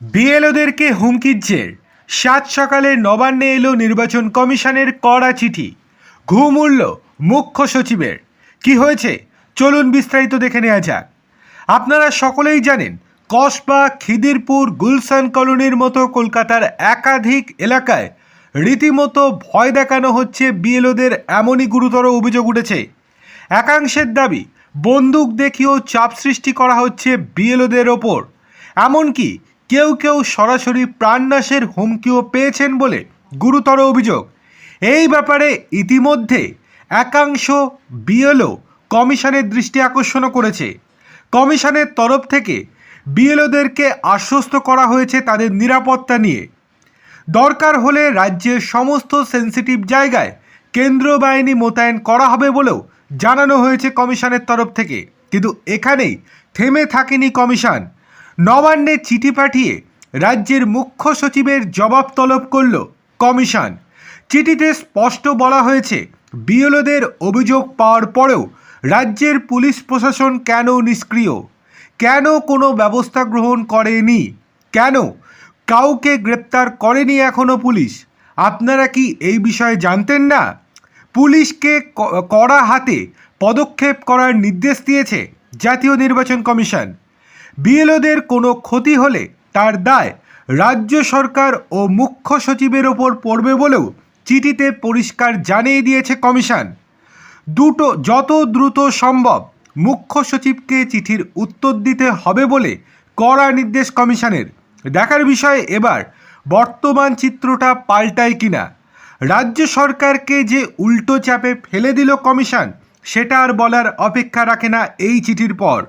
বিএলওদেরকে হুমকির জের। সাত সকালে নবান্নে এলো নির্বাচন কমিশনের কড়া চিঠি। ঘুম উড়ল মুখ্য সচিবের। কি হয়েছে? চলুন বিস্তারিত দেখে নেওয়া যাক। আপনারা সকলেই জানেন, কসবা, খিদিরপুর, গুলশান কলোনির মতো কলকাতার একাধিক এলাকায় রীতিমতো ভয় দেখানো হচ্ছে বিএলওদের এমনই গুরুতর অভিযোগ উঠেছে। একাংশের দাবি, বন্দুক দেখিয়েও চাপ সৃষ্টি করা হচ্ছে বিএলওদের ওপর। এমনকি কেউ কেউ সরাসরি প্রাণনাশের হুমকিও পেয়েছেন বলে গুরুতর অভিযোগ। এই ব্যাপারে ইতিমধ্যে একাংশ বিএলও কমিশনের দৃষ্টি আকর্ষণ করেছে। কমিশনের তরফ থেকে বিএলওদেরকে আশ্বস্ত করা হয়েছে তাদের নিরাপত্তা নিয়ে। দরকার হলে রাজ্যের সমস্ত সেন্সিটিভ জায়গায় কেন্দ্রীয় বাহিনী মোতায়েন করা হবে বলেও জানানো হয়েছে কমিশনের তরফ থেকে। কিন্তু এখানেই থেমে থাকেনি কমিশন। নবান্নে চিঠি পাঠিয়ে রাজ্যের মুখ্য সচিবের জবাব তলব করল কমিশন। চিঠিতে স্পষ্ট বলা হয়েছে, বিএলওদের অভিযোগ পাওয়ার পরেও রাজ্যের পুলিশ প্রশাসন কেন নিষ্ক্রিয়? কেন কোনো ব্যবস্থা গ্রহণ করেনি? কেন কাউকে গ্রেপ্তার করেনি এখনও পুলিশ? আপনারা কি এই বিষয়ে জানতেন না? পুলিশকে কড়া হাতে পদক্ষেপ করার নির্দেশ দিয়েছে জাতীয় নির্বাচন কমিশন। বিএলওদের কোনো ক্ষতি হলে তার দায় রাজ্য সরকার ও মুখ্য সচিবের ওপর পড়বে বলেও চিঠিতে পরিষ্কার জানিয়ে দিয়েছে কমিশন। দুটো, যত দ্রুত সম্ভব মুখ্য সচিবকে চিঠির উত্তর দিতে হবে বলে কড়া নির্দেশ কমিশনের। দেখার বিষয়ে এবার, বর্তমান চিত্রটা পাল্টায় কিনা? রাজ্য সরকারকে যে উল্টো চাপে ফেলে দিল কমিশন, সেটা আর বলার অপেক্ষা রাখে না এই চিঠির পর।